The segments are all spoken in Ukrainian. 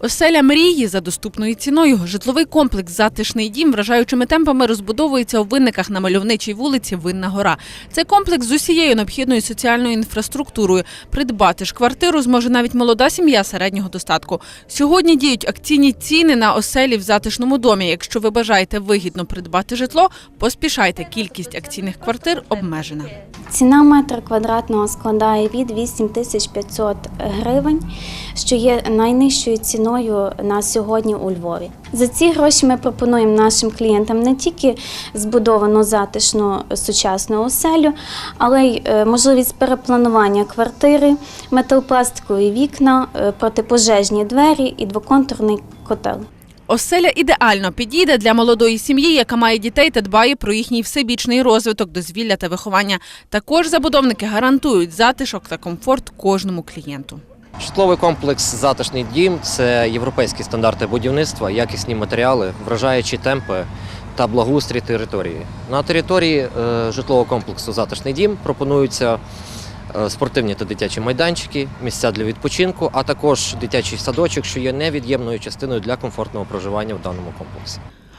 Оселя мрії за доступною ціною. Житловий комплекс Затишний дім вражаючими темпами розбудовується у винниках на мальовничій вулиці Винна Гора. Це комплекс з усією необхідною соціальною інфраструктурою. Придбати ж квартиру зможе навіть молода сім'я середнього достатку. Сьогодні діють акційні ціни на оселі в затишному домі. Якщо ви бажаєте вигідно придбати житло, поспішайте. Кількість акційних квартир обмежена. Ціна метра квадратного складає від 8500 гривень, що є найнижчою ціною на сьогодні у Львові. За ці гроші ми пропонуємо нашим клієнтам не тільки збудовану затишну сучасну оселю, але й е, можливість перепланування квартири, металопластикові вікна, е, протипожежні двері і двоконтурний котел. Оселя ідеально підійде для молодої сім'ї, яка має дітей та дбає про їхній всебічний розвиток, дозвілля та виховання. Також забудовники гарантують затишок та комфорт кожному клієнту. Житловий комплекс Затишний дім це європейські стандарти будівництва, якісні матеріали, вражаючі темпи та благоустрій території. На території е, житлового комплексу Затишний дім пропонуються е, спортивні та дитячі майданчики, місця для відпочинку, а також дитячий садочок, що є невід'ємною частиною для комфортного проживання в даному комплексі.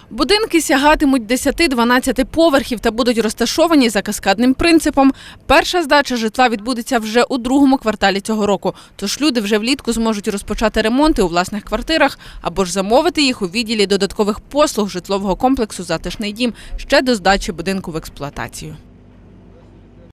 Будинки сягатимуть 10-12 поверхів та будуть розташовані за каскадним принципом. Перша здача житла відбудеться вже у другому кварталі цього року. Тож люди вже влітку зможуть розпочати ремонти у власних квартирах або ж замовити їх у відділі додаткових послуг житлового комплексу Затишний дім ще до здачі будинку в експлуатацію.